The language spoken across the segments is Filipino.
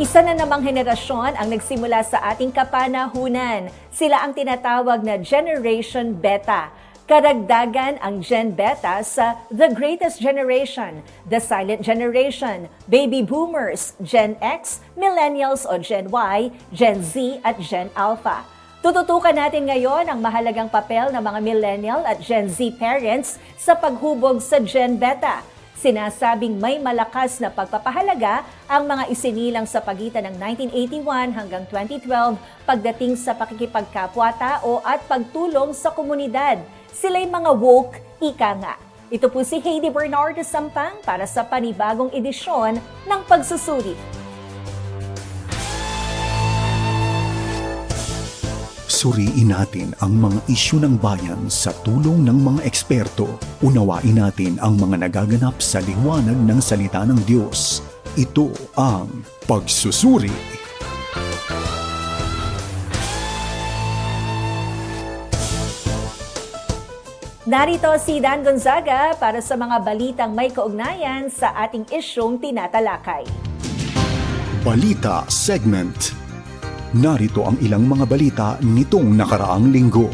Isa na namang henerasyon ang nagsimula sa ating kapanahunan. Sila ang tinatawag na Generation Beta. Karagdagan ang Gen Beta sa The Greatest Generation, The Silent Generation, Baby Boomers, Gen X, Millennials o Gen Y, Gen Z at Gen Alpha. Tututukan natin ngayon ang mahalagang papel ng mga millennial at Gen Z parents sa paghubog sa Gen Beta. Sinasabing may malakas na pagpapahalaga ang mga isinilang sa pagitan ng 1981 hanggang 2012 pagdating sa pakikipagkapwa-tao at pagtulong sa komunidad. Sila'y mga woke, ika nga. Ito po si Heidi Bernardo Sampang para sa panibagong edisyon ng Pagsusuri. Suriin natin ang mga isyu ng bayan sa tulong ng mga eksperto. Unawain natin ang mga nagaganap sa liwanag ng salita ng Diyos. Ito ang pagsusuri. Narito si Dan Gonzaga para sa mga balitang may kaugnayan sa ating isyong tinatalakay. Balita Segment Narito ang ilang mga balita nitong nakaraang linggo.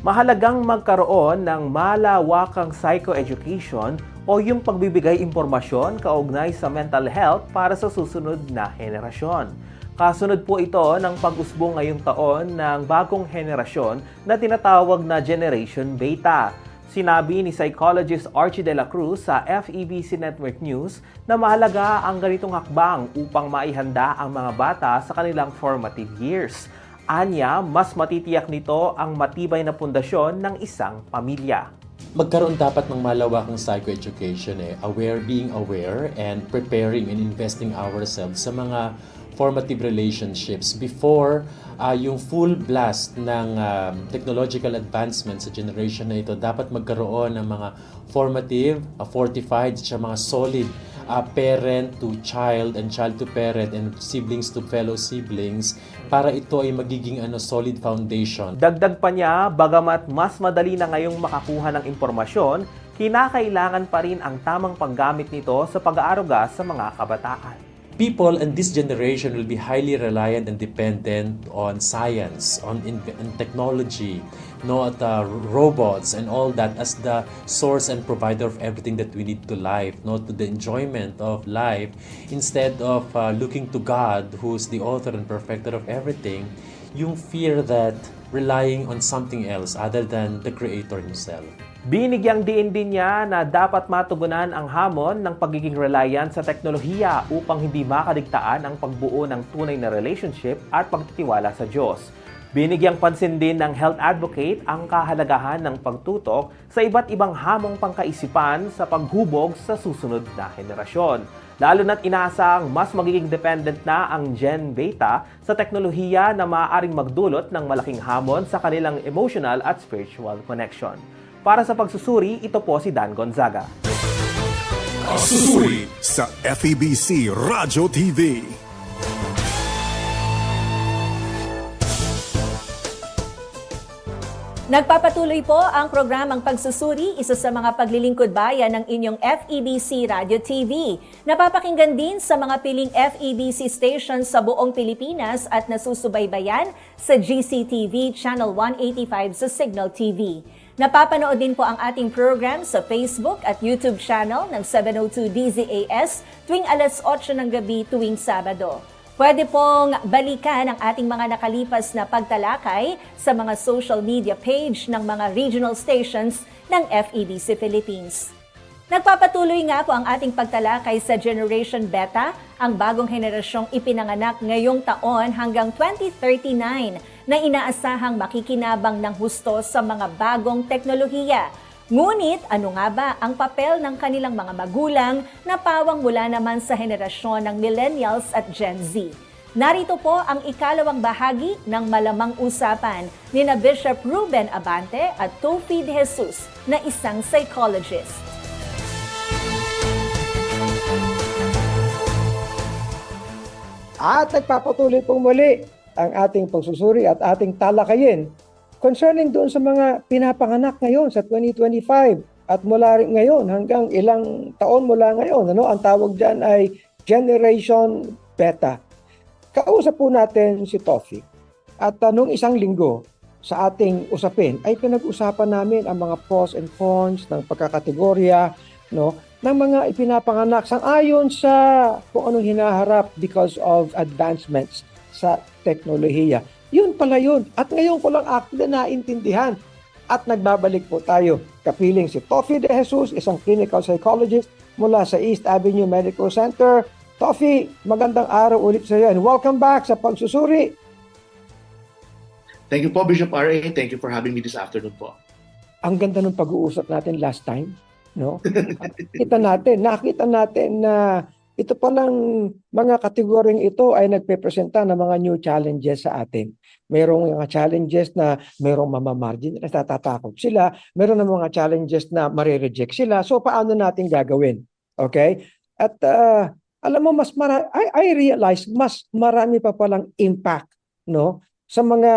Mahalagang magkaroon ng malawakang psychoeducation o yung pagbibigay impormasyon kaugnay sa mental health para sa susunod na henerasyon. Kasunod po ito ng pag-usbong ngayong taon ng bagong henerasyon na tinatawag na Generation Beta. Sinabi ni psychologist Archie De La Cruz sa FEBC Network News na mahalaga ang ganitong hakbang upang maihanda ang mga bata sa kanilang formative years. Anya, mas matitiyak nito ang matibay na pundasyon ng isang pamilya. magkaroon dapat ng malawakang psychoeducation eh aware being aware and preparing and investing ourselves sa mga formative relationships before ah, yung full blast ng um, technological advancement sa generation na ito dapat magkaroon ng mga formative ah, fortified at mga solid ah, parent to child and child to parent and siblings to fellow siblings para ito ay magiging ano solid foundation Dagdag pa niya, bagamat mas madali na ngayong makakuha ng impormasyon, kinakailangan pa rin ang tamang paggamit nito sa pag-aaruga sa mga kabataan. People in this generation will be highly reliant and dependent on science, on, in, on technology, no, at uh, robots and all that as the source and provider of everything that we need to life, no, to the enjoyment of life, instead of uh, looking to God, who's the author and perfecter of everything, yung fear that relying on something else other than the Creator Himself. Binigyang din niya na dapat matugunan ang hamon ng pagiging reliant sa teknolohiya upang hindi makaligtaan ang pagbuo ng tunay na relationship at pagtitiwala sa Diyos. Binigyang pansin din ng health advocate ang kahalagahan ng pagtutok sa iba't ibang hamong pangkaisipan sa paghubog sa susunod na henerasyon. Lalo na't inaasang mas magiging dependent na ang Gen Beta sa teknolohiya na maaaring magdulot ng malaking hamon sa kanilang emotional at spiritual connection. Para sa pagsusuri, ito po si Dan Gonzaga. Pagsusuri sa FEBC Radyo TV. Nagpapatuloy po ang programang Pagsusuri, isa sa mga paglilingkod bayan ng inyong FEBC Radio TV. Napapakinggan din sa mga piling FEBC stations sa buong Pilipinas at nasusubaybayan sa GCTV Channel 185 sa Signal TV. Napapanood din po ang ating program sa Facebook at YouTube channel ng 702 DZAS tuwing alas 8 ng gabi tuwing Sabado. Pwede pong balikan ang ating mga nakalipas na pagtalakay sa mga social media page ng mga regional stations ng FEBC Philippines. Nagpapatuloy nga po ang ating pagtalakay sa Generation Beta, ang bagong henerasyong ipinanganak ngayong taon hanggang 2039 na inaasahang makikinabang ng husto sa mga bagong teknolohiya. Ngunit ano nga ba ang papel ng kanilang mga magulang na pawang mula naman sa henerasyon ng millennials at Gen Z? Narito po ang ikalawang bahagi ng malamang usapan ni na Bishop Ruben Abante at Tofi De Jesus na isang psychologist. At nagpapatuloy pong muli ang ating pagsusuri at ating talakayin concerning doon sa mga pinapanganak ngayon sa 2025 at mula rin ngayon hanggang ilang taon mula ngayon. Ano, ang tawag dyan ay Generation Beta. kausap po natin si Tofik at uh, nung isang linggo sa ating usapin ay pinag-usapan namin ang mga pros and cons ng pagkakategorya no ng mga ipinapanganak sang ayon sa kung anong hinaharap because of advancements sa teknolohiya. Yun pala yun. At ngayon ko lang actually naintindihan. At nagbabalik po tayo. Kapiling si Tofi De Jesus, isang clinical psychologist mula sa East Avenue Medical Center. Tofi, magandang araw ulit sa iyo and welcome back sa pagsusuri. Thank you po, Bishop R.A. Thank you for having me this afternoon po. Ang ganda ng pag-uusap natin last time, no? Kita natin, nakita natin na ito palang mga kategoryeng ito ay nagpepresenta ng mga new challenges sa atin. Merong mga challenges na merong mamamargin, na natatakot sila. Meron ng mga challenges na marireject sila. So paano natin gagawin? Okay? At ah, alam mo, mas mara- I, I realize mas marami pa palang impact no sa mga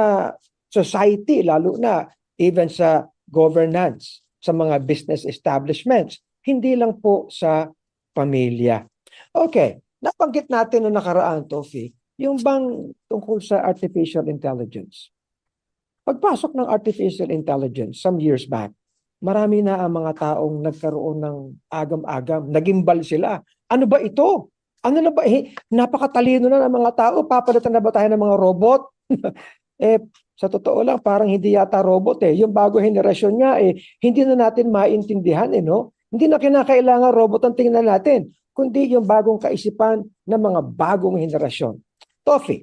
society, lalo na even sa governance, sa mga business establishments, hindi lang po sa pamilya. Okay, nabanggit natin noong nakaraan, Tofi, yung bang tungkol sa artificial intelligence. Pagpasok ng artificial intelligence some years back, marami na ang mga taong nagkaroon ng agam-agam, nagimbal sila. Ano ba ito? Ano na ba? Eh, napakatalino na ng mga tao. Papalitan na ba tayo ng mga robot? eh, sa totoo lang, parang hindi yata robot eh. Yung bago henerasyon nga eh, hindi na natin maintindihan eh, no? Hindi na kinakailangan robot ang tingnan natin, kundi yung bagong kaisipan ng mga bagong henerasyon. Tofi,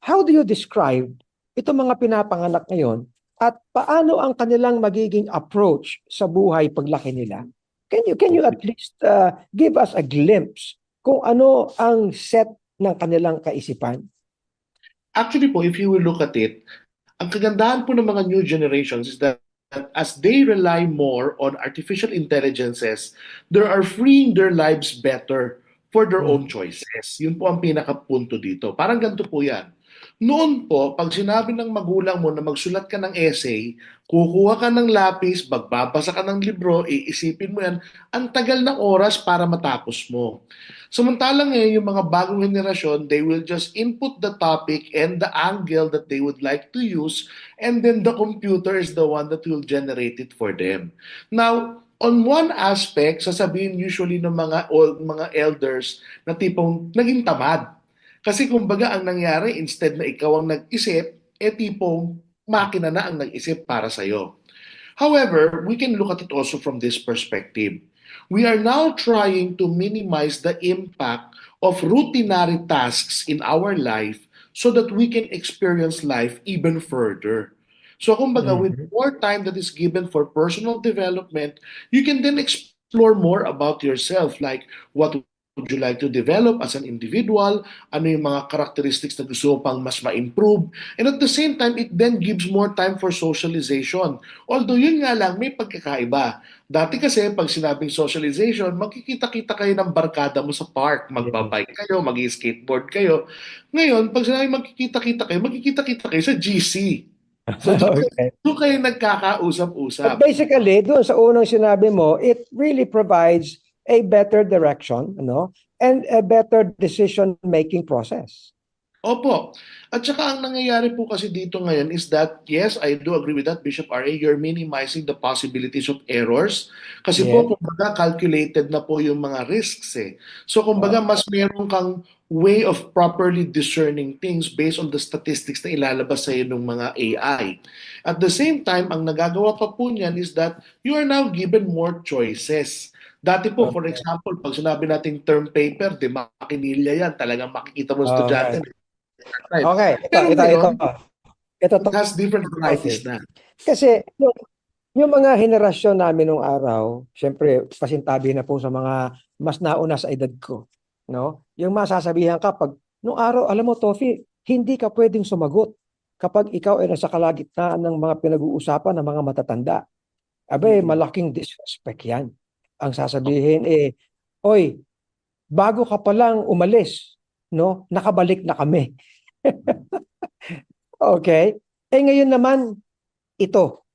how do you describe itong mga pinapanganak ngayon at paano ang kanilang magiging approach sa buhay paglaki nila? Can you can you at least uh, give us a glimpse kung ano ang set ng kanilang kaisipan? Actually po, if you will look at it, ang kagandahan po ng mga new generations is that that as they rely more on artificial intelligences, they are freeing their lives better for their own choices. Yun po ang pinakapunto dito. Parang ganito po yan. Noon po, pag sinabi ng magulang mo na magsulat ka ng essay, kukuha ka ng lapis, magbabasa ka ng libro, iisipin mo yan, ang tagal ng oras para matapos mo. Samantalang ngayon, yung mga bagong henerasyon, they will just input the topic and the angle that they would like to use, and then the computer is the one that will generate it for them. Now, on one aspect, sasabihin usually ng mga old, mga elders na tipong naging tamad. Kasi kumbaga ang nangyari, instead na ikaw ang nag-isip, eh tipong makina na ang nag-isip para sa'yo. However, we can look at it also from this perspective. We are now trying to minimize the impact of routinary tasks in our life so that we can experience life even further. So kumbaga, with more time that is given for personal development, you can then explore more about yourself, like what would you like to develop as an individual, ano yung mga characteristics na gusto mo pang mas ma-improve, and at the same time, it then gives more time for socialization. Although yun nga lang, may pagkakaiba. Dati kasi, pag sinabing socialization, magkikita-kita kayo ng barkada mo sa park, magbabike kayo, mag-skateboard kayo. Ngayon, pag sinabing magkikita-kita kayo, magkikita-kita kayo sa GC. So, Okay. doon kayo But nagkakausap-usap. basically, doon sa unang sinabi mo, it really provides a better direction, no? And a better decision-making process. Opo. At saka ang nangyayari po kasi dito ngayon is that, yes, I do agree with that, Bishop R.A., you're minimizing the possibilities of errors. Kasi po, kumbaga, calculated na po yung mga risks eh. So, kumbaga, mas meron kang way of properly discerning things based on the statistics na ilalabas sa ng mga AI. At the same time, ang nagagawa pa po niyan is that you are now given more choices. Dati po, for example, pag sinabi nating term paper, di makinilya yan, talagang makikita mo sa estudyante. Right. Okay, ito, ito, ito. ngayon, Ito, It has different varieties na. Kasi yung, yung mga henerasyon namin nung araw, syempre pasintabi na po sa mga mas nauna sa edad ko, no? Yung masasabihan ka pag nung araw, alam mo Tofi, hindi ka pwedeng sumagot kapag ikaw ay nasa kalagitnaan ng mga pinag-uusapan ng mga matatanda. Abe, Mhm. malaking disrespect 'yan. Ang sasabihin eh, "Oy, bago ka pa lang umalis, no? Nakabalik na kami." okay? Eh ngayon naman ito.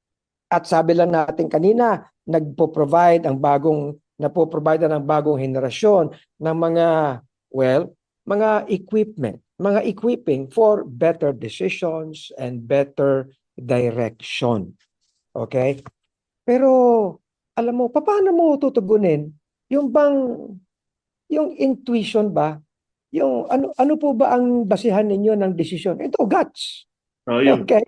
At sabi lang natin kanina, nagpo-provide ang bagong napo-provide ng bagong henerasyon ng mga well, mga equipment, mga equipping for better decisions and better direction. Okay? Pero alam mo, paano mo tutugunin yung bang yung intuition ba? Yung ano ano po ba ang basihan ninyo ng desisyon? Ito guts. Oh, yun. Okay.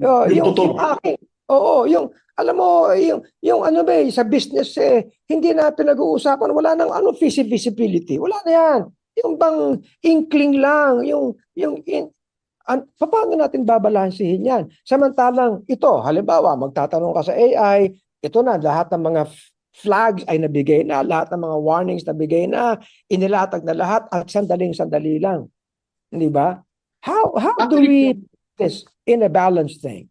Oh, Yung yung, yung akin. Oo, yung alam mo, yung yung ano ba eh, sa business eh, hindi na pinag-uusapan, wala nang ano visibility. Wala na yan. Yung bang inkling lang, yung yung in, an, paano natin babalansehin yan? Samantalang ito, halimbawa, magtatanong ka sa AI, ito na, lahat ng mga flags ay nabigay na, lahat ng mga warnings nabigay na, inilatag na lahat at sandaling-sandali lang. Hindi ba? How how do we this in a balanced thing?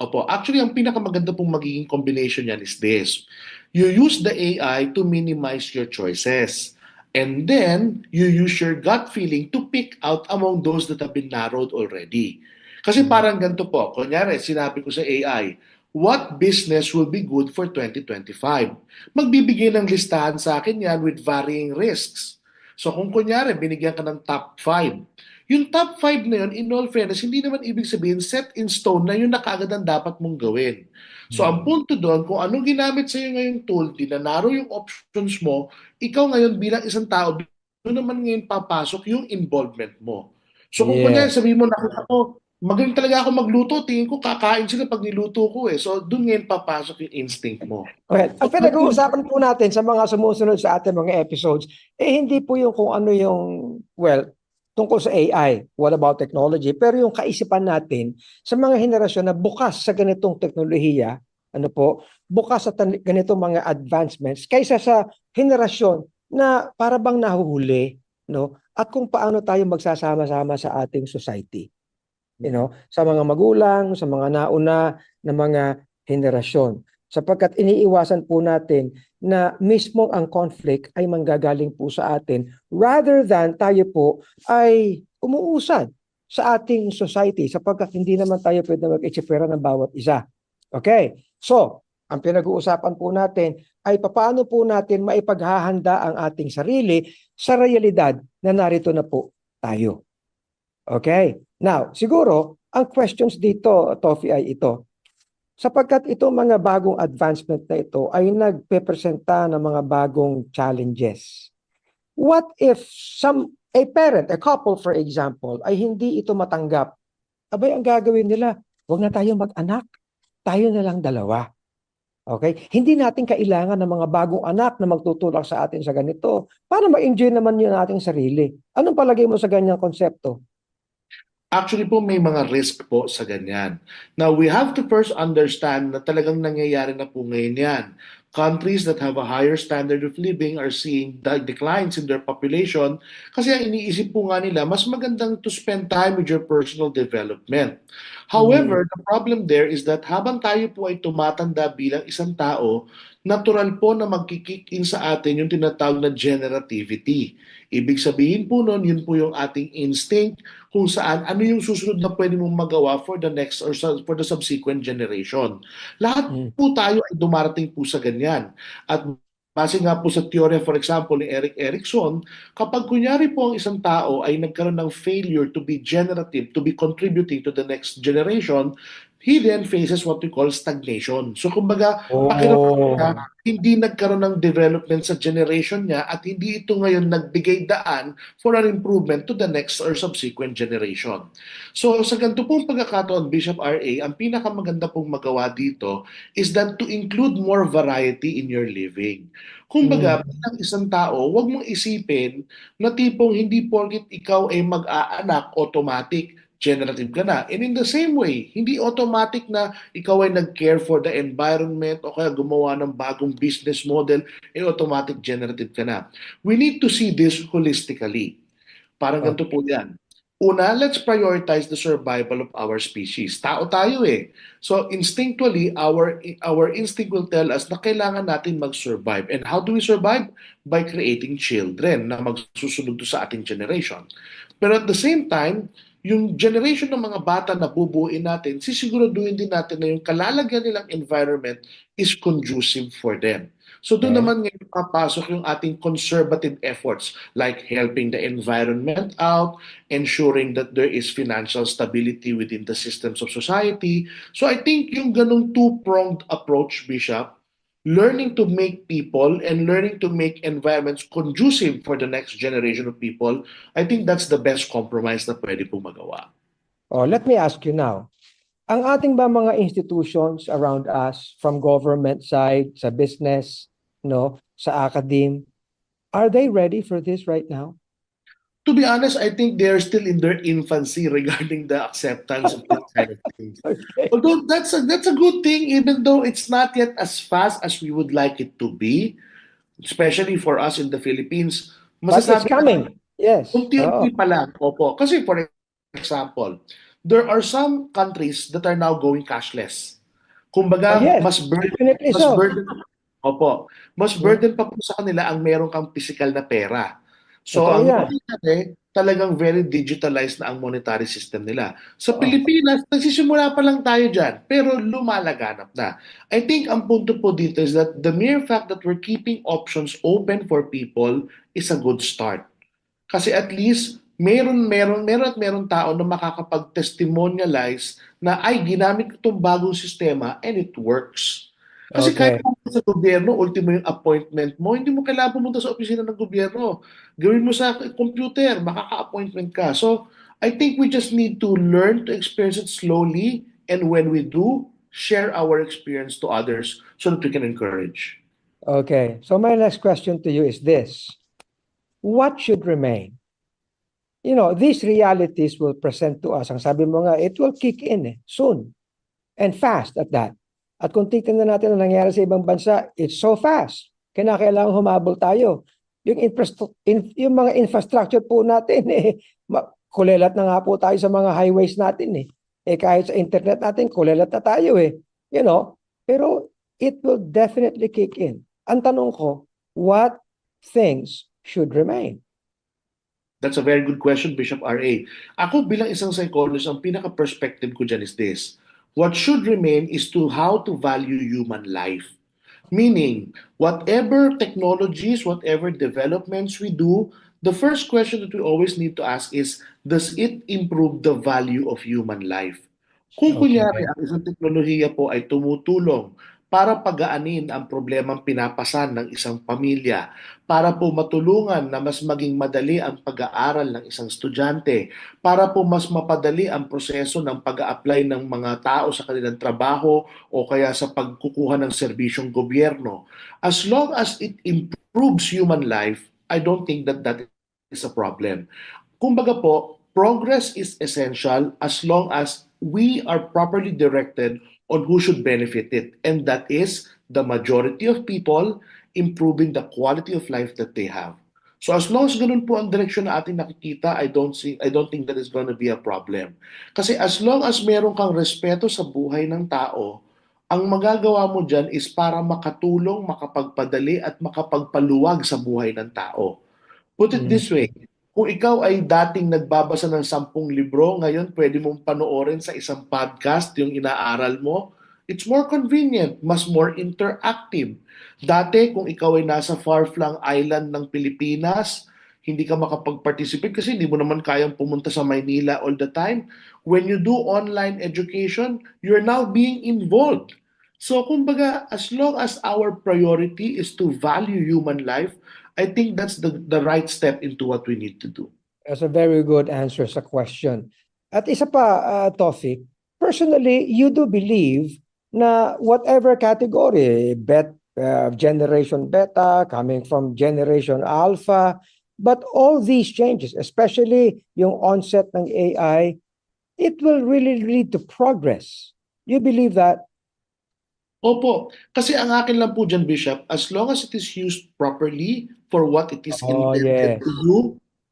Opo, actually ang pinakamaganda pong magiging combination niyan is this. You use the AI to minimize your choices. And then, you use your gut feeling to pick out among those that have been narrowed already. Kasi parang ganito po, kunyari, sinabi ko sa AI, what business will be good for 2025? Magbibigay ng listahan sa akin yan with varying risks. So kung kunyari, binigyan ka ng top 5, yung top 5 na yun, in all fairness, hindi naman ibig sabihin set in stone na yun na kaagad ang dapat mong gawin. So ang punto doon, kung anong ginamit sa'yo ngayong tool, dinanaro yung options mo, ikaw ngayon bilang isang tao, doon naman ngayon papasok yung involvement mo. So kung Yeah. kunyari sabihin mo, naku ako, magaling talaga ako magluto, tingin ko kakain sila pag niluto ko eh. So doon ngayon papasok yung instinct mo. Well, ang pinag-uusapan po natin sa mga sumusunod sa ating mga episodes, eh hindi po yung kung ano yung, well, tungkol sa AI, what about technology, pero yung kaisipan natin sa mga henerasyon na bukas sa ganitong teknolohiya, ano po, bukas sa ganitong mga advancements kaysa sa henerasyon na para bang nahuhuli, no? At kung paano tayo magsasama-sama sa ating society. You know, sa mga magulang, sa mga nauna na mga henerasyon sapagkat iniiwasan po natin na mismo ang conflict ay manggagaling po sa atin rather than tayo po ay umuusad sa ating society sapagkat hindi naman tayo pwede mag-itsipera ng bawat isa. Okay? So, ang pinag-uusapan po natin ay paano po natin maipaghahanda ang ating sarili sa realidad na narito na po tayo. Okay? Now, siguro, ang questions dito, Tofi, ay ito sapagkat itong mga bagong advancement na ito ay nagpepresenta ng mga bagong challenges. What if some a parent, a couple for example, ay hindi ito matanggap? Abay, ang gagawin nila, huwag na tayo mag-anak. Tayo na lang dalawa. Okay? Hindi natin kailangan ng mga bagong anak na magtutulak sa atin sa ganito para ma-enjoy naman yun ating sarili. Anong palagay mo sa ganyang konsepto? Actually po may mga risk po sa ganyan. Now we have to first understand na talagang nangyayari na po ngayon yan. Countries that have a higher standard of living are seeing declines in their population kasi ang iniisip po nga nila, mas magandang to spend time with your personal development. However, the problem there is that habang tayo po ay tumatanda bilang isang tao, natural po na magkikick in sa atin yung tinatawag na generativity. Ibig sabihin po nun, yun po yung ating instinct kung saan ano yung susunod na pwede mong magawa for the next or for the subsequent generation. Lahat Mm. po tayo ay dumarating po sa ganyan. At base nga po sa teorya for example ni Eric Erikson, kapag kunyari po ang isang tao ay nagkaroon ng failure to be generative, to be contributing to the next generation, he then faces what we call stagnation. So kumbaga, pakiramdam niya, hindi nagkaroon ng development sa generation niya at hindi ito ngayon nagbigay daan for an improvement to the next or subsequent generation. So sa ganito pong pagkakataon, Bishop R.A., ang pinakamaganda pong magawa dito is that to include more variety in your living. Kumbaga, bilang isang tao, huwag mong isipin na tipong hindi porkit ikaw ay mag-aanak automatic generative ka na. And in the same way, hindi automatic na ikaw ay nag-care for the environment o kaya gumawa ng bagong business model, eh automatic generative ka na. We need to see this holistically. Parang ganito po yan. Una, let's prioritize the survival of our species. Tao tayo eh. So instinctually, our our instinct will tell us na kailangan natin mag-survive. And how do we survive? By creating children na magsusunod sa ating generation. Pero at the same time, yung generation ng mga bata na bubuuin natin, sisiguraduhin din natin na yung kalalagyan nilang environment is conducive for them. So doon Okay. naman ngayon papasok yung ating conservative efforts like helping the environment out, ensuring that there is financial stability within the systems of society. So I think yung ganong two-pronged approach, Bishop, learning to make people and learning to make environments conducive for the next generation of people, I think that's the best compromise na pwede pong magawa. Oh, let me ask you now. Ang ating ba mga institutions around us from government side, sa business, no, sa academe, are they ready for this right now? To be honest, I think they're still in their infancy regarding the acceptance of that kind of things. Okay. Although that's a that's a good thing, even though it's not yet as fast as we would like it to be, especially for us in the Philippines. But it's Masasabi coming. Yes. Unti-unti Oo. pa lang, opo. Kasi for example, there are some countries that are now going cashless. Kumbaga, Oh, yes. mas burden, Definitely mas so. burden, opo, mas burden pa po sa kanila ang meron kang physical na pera. So, ang yan. nangyayari, talagang very digitalized na ang monetary system nila. Sa. Pilipinas, nagsisimula pa lang tayo dyan, pero lumalaganap na. I think ang punto po dito is that the mere fact that we're keeping options open for people is a good start. Kasi at least meron meron meron at meron tao na makakapag-testimonialize na ay ginamit ko itong bagong sistema and it works. Kasi Okay. kahit pumunta sa gobyerno, ultimo yung appointment mo, hindi mo kailangan pumunta sa opisina ng gobyerno. Gawin mo sa computer, makaka-appointment ka. So, I think we just need to learn to experience it slowly and when we do, share our experience to others so that we can encourage. Okay. So my next question to you is this. What should remain? You know, these realities will present to us. Ang sabi mo nga, it will kick in eh, soon. And fast at that. At kung titignan natin ang nangyari sa ibang bansa, it's so fast. Kinakailangan humabol tayo. Yung, in- yung mga infrastructure po natin, eh, kulelat na nga po tayo sa mga highways natin eh. Eh kahit sa internet natin, kulelat na tayo eh. You know, pero it will definitely kick in. Ang tanong ko, what things should remain? That's a very good question, Bishop R.A. Ako bilang isang psychologist, ang pinaka-perspective ko dyan is this. What should remain is to how to value human life. Meaning, whatever technologies, whatever developments we do, the first question that we always need to ask is, does it improve the value of human life? Kung Okay. kunyari ang isang teknolohiya po ay tumutulong para pagaanin ang problemang pinapasan ng isang pamilya, para po matulungan na mas maging madali ang pag-aaral ng isang estudyante, para po mas mapadali ang proseso ng pag-a-apply ng mga tao sa kanilang trabaho o kaya sa pagkukuha ng serbisyong gobyerno. As long as it improves human life, I don't think that that is a problem. Kumbaga po, progress is essential as long as we are properly directed on who should benefit it. And that is the majority of people improving the quality of life that they have. So as long as ganun po ang direksyon na ating nakikita, I don't see I don't think that is going to be a problem. Kasi as long as meron kang respeto sa buhay ng tao, ang magagawa mo diyan is para makatulong, makapagpadali at makapagpaluwag sa buhay ng tao. Put it Mm. this way, kung ikaw ay dating nagbabasa ng sampung libro, ngayon pwede mong panoorin sa isang podcast yung inaaral mo, it's more convenient, mas more interactive. Dati, kung ikaw ay nasa far-flung island ng Pilipinas, hindi ka makapag-participate kasi hindi mo naman kayang pumunta sa Maynila all the time. When you do online education, you're now being involved. So, kumbaga, as long as our priority is to value human life, I think that's the, the right step into what we need to do. That's a very good answer sa question. At isa pa, uh, Tofik, personally, you do believe na whatever category, bet, uh, generation beta, coming from generation alpha, but all these changes, especially yung onset ng AI, it will really lead to progress. You believe that? Opo, kasi ang akin lang po dyan, Bishop, as long as it is used properly for what it is Oh, intended yes. to do,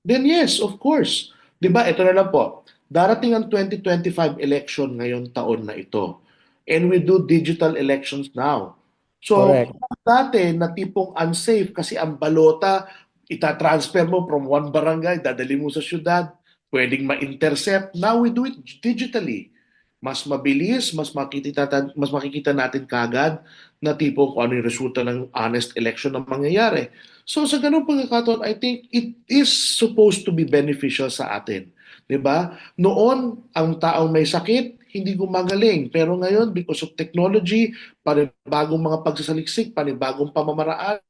then yes, of course. Di ba, ito na lang po, darating ang 2025 election ngayon taon na ito. And we do digital elections now. So, Correct. dati na tipong unsafe kasi ang balota, itatransfer mo from one barangay, dadali mo sa syudad, pwedeng ma-intercept. Now we do it digitally. Mas mabilis, mas makikita, mas makikita natin kagad na tipo kung ano yung resulta ng honest election na mangyayari. So sa ganung pagkakataon, I think it is supposed to be beneficial sa atin. 'Di ba? Noon, ang taong may sakit, hindi gumagaling. Pero ngayon, because of technology, panibagong mga pagsasaliksik, panibagong pamamaraan,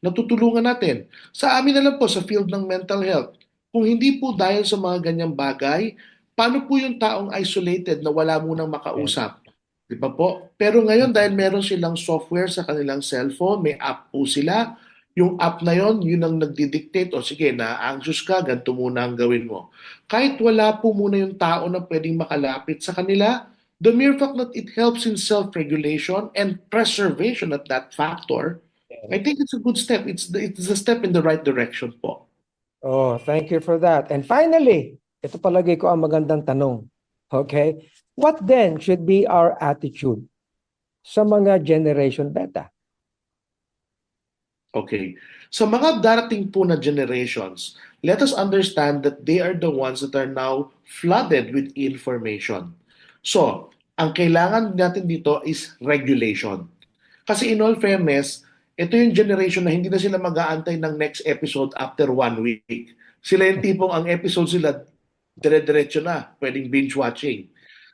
natutulungan natin. Sa amin na lang po, sa field ng mental health, kung hindi po dahil sa mga ganyang bagay, paano po yung taong isolated na wala munang makausap? Di ba po? Pero ngayon, dahil meron silang software sa kanilang cellphone, may app po sila, yung app na yon, yun ang nagdidictate, o sige, na-anxious ka, ganito muna ang gawin mo. Kahit wala po muna yung tao na pwedeng makalapit sa kanila, the mere fact that it helps in self-regulation and preservation at that factor, I think it's a good step. It's the, it's a step in the right direction po. Oh, thank you for that. And finally, ito palagay ko ang magandang tanong. Okay? What then should be our attitude sa mga generation beta? Okay. Sa mga darating po na generations, let us understand that they are the ones that are now flooded with information. So, ang kailangan natin dito is regulation. Kasi in all fairness, ito yung generation na hindi na sila mag-aantay ng next episode after one week. Sila yung tipong ang episode sila dire-diretso na, pwedeng binge watching.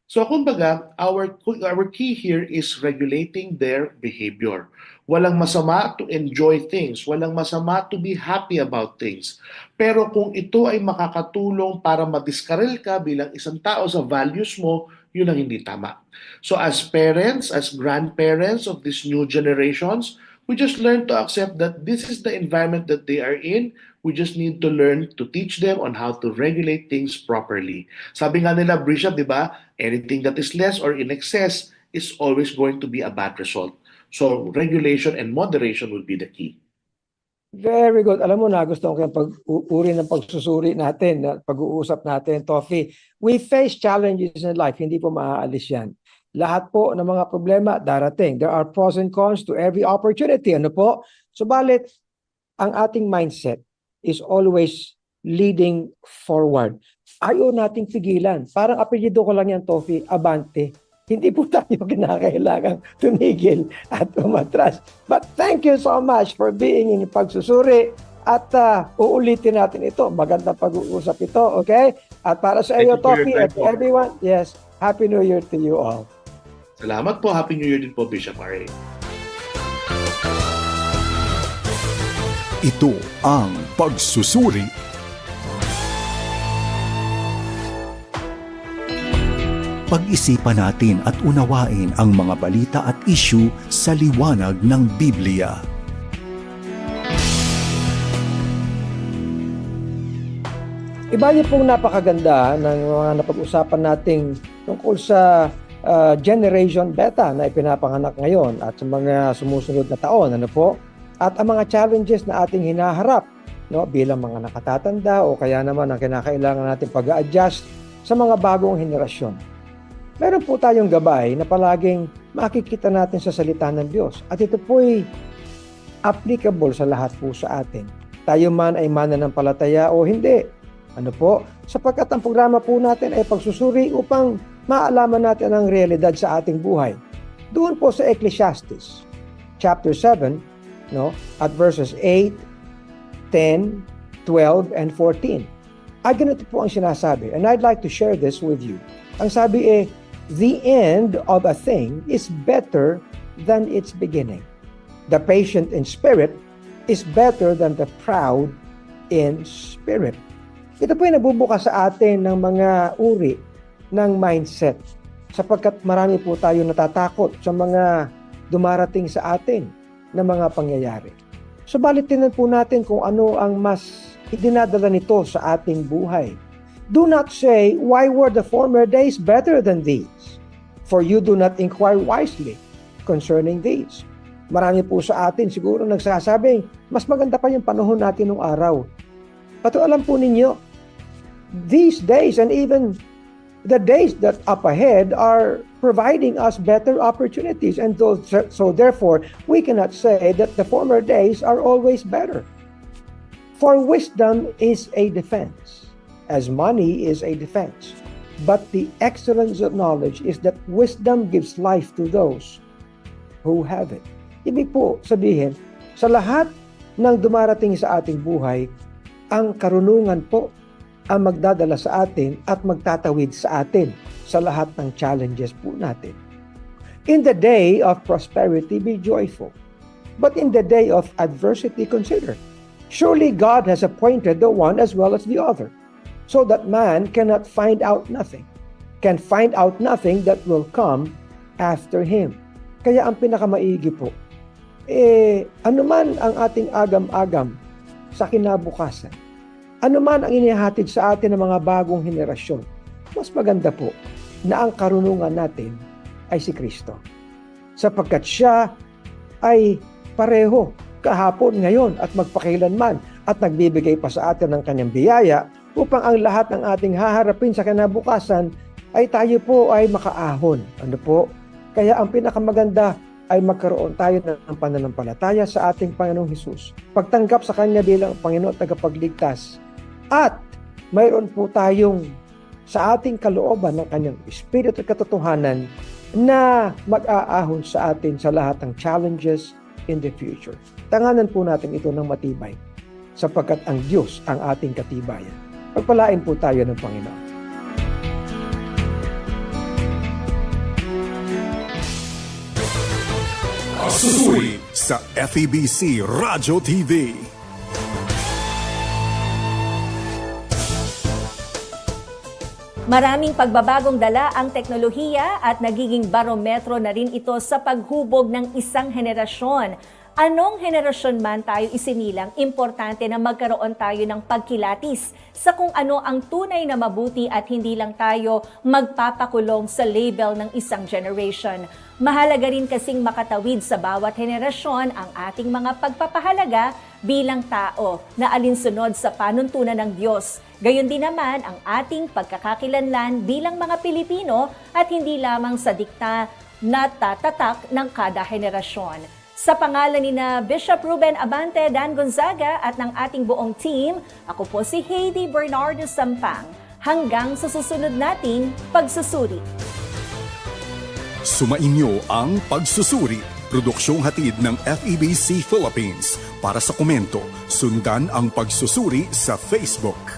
So kumbaga, our our key here is regulating their behavior. Walang masama to enjoy things, walang masama to be happy about things. Pero kung ito ay makakatulong para madiskarel ka bilang isang tao sa values mo, yun ang hindi tama. So as parents, as grandparents of these new generations, we just learn to accept that this is the environment that they are in. We just need to learn to teach them on how to regulate things properly. Sabi nga nila, Bishop, di ba? Anything that is less or in excess is always going to be a bad result. So regulation and moderation will be the key. Very good. Alam mo, nagustuhan ko yung pag-uri ng pagsusuri natin, na pag-uusap natin, Toffee. We face challenges in life, hindi po maaalis yan. Lahat po ng mga problema darating. There are pros and cons to every opportunity. Ano po? Subalit, ang ating mindset is always leading forward. Ayaw nating pigilan. Parang apelyido ko lang yan, Toffee, Abante. Hindi po tayo kinakailangang tumigil at umatras. But thank you so much for being in pagsusuri at uh, uulitin natin ito. Magandang pag-uusap ito, okay? At para sa Thank iyo, and po. everyone, yes, Happy New Year to you all. Salamat po. Happy New Year din po, Bishop R.A. Ito ang pagsusuri Pag-isipan natin at unawain ang mga balita at issue sa liwanag ng Biblia. Iba niyo pong napakaganda ng mga napag-usapan nating tungkol sa ah, Generation Beta na ipinapanganak ngayon at sa mga sumusunod na taon, ano po? At ang mga challenges na ating hinaharap no, bilang mga nakatatanda o kaya naman ang kinakailangan natin pag-adjust sa mga bagong henerasyon. Meron po tayong gabay na palaging makikita natin sa salita ng Diyos. At ito po'y applicable sa lahat po sa atin. Tayo man ay mananampalataya o hindi. Ano po? Sapagkat ang programa po natin ay pagsusuri upang maalaman natin ang realidad sa ating buhay. Doon po sa Ecclesiastes, chapter 7, no, at verses 8, 10, 12, and 14. Ay ganito po ang sinasabi, and I'd like to share this with you. Ang sabi eh, the end of a thing is better than its beginning. The patient in spirit is better than the proud in spirit. Ito po yung nabubukas sa atin ng mga uri ng mindset sapagkat marami po tayo natatakot sa mga dumarating sa atin na mga pangyayari. Subalit tingnan po natin kung ano ang mas idinadala nito sa ating buhay. Do not say, why were the former days better than these? For you do not inquire wisely concerning these. Marami po sa atin siguro nagsasabing, mas maganda pa yung panahon natin nung araw. Pato alam po ninyo, these days and even the days that up ahead are providing us better opportunities. And so, so therefore, we cannot say that the former days are always better. For wisdom is a defense, as money is a defense. But the excellence of knowledge is that wisdom gives life to those who have it. Ibig po sabihin, sa lahat ng dumarating sa ating buhay, ang karunungan po ang magdadala sa atin at magtatawid sa atin sa lahat ng challenges po natin. In the day of prosperity, be joyful. But in the day of adversity, consider. Surely God has appointed the one as well as the other, so that man cannot find out nothing, can find out nothing that will come after him. Kaya ang pinakamaigi po, eh, anuman ang ating agam-agam sa kinabukasan, anuman ang inihatid sa atin ng mga bagong henerasyon, mas maganda po na ang karunungan natin ay si Kristo. Sapagkat siya ay pareho kahapon, ngayon at magpakailanman at nagbibigay pa sa atin ng kanyang biyaya upang ang lahat ng ating haharapin sa kinabukasan ay tayo po ay makaahon. Ano po? Kaya ang pinakamaganda ay magkaroon tayo ng pananampalataya sa ating Panginoong Hesus. Pagtanggap sa Kanya bilang Panginoon at tagapagligtas. At mayroon po tayong sa ating kalooban ng Kanyang Espiritu at katotohanan na mag-aahon sa atin sa lahat ng challenges in the future. Tanganan po natin ito ng matibay sapagkat ang Diyos ang ating katibayan. Pagpalain po tayo ng Panginoon. Susuri sa FEBC Radio TV. Maraming pagbabagong dala ang teknolohiya at nagiging barometro na rin ito sa paghubog ng isang henerasyon. Anong henerasyon man tayo isinilang, importante na magkaroon tayo ng pagkilatis sa kung ano ang tunay na mabuti at hindi lang tayo magpapakulong sa label ng isang generation. Mahalaga rin kasing makatawid sa bawat henerasyon ang ating mga pagpapahalaga bilang tao na alinsunod sa panuntunan ng Diyos. Gayon din naman ang ating pagkakakilanlan bilang mga Pilipino at hindi lamang sa dikta na tatatak ng kada henerasyon. Sa pangalan ni na Bishop Ruben Abante, Dan Gonzaga at ng ating buong team, ako po si Heidi Bernardo Sampang. Hanggang sa susunod nating pagsusuri. Sumainyo ang Pagsusuri, produksyong hatid ng FEBC Philippines. Para sa komento, sundan ang Pagsusuri sa Facebook.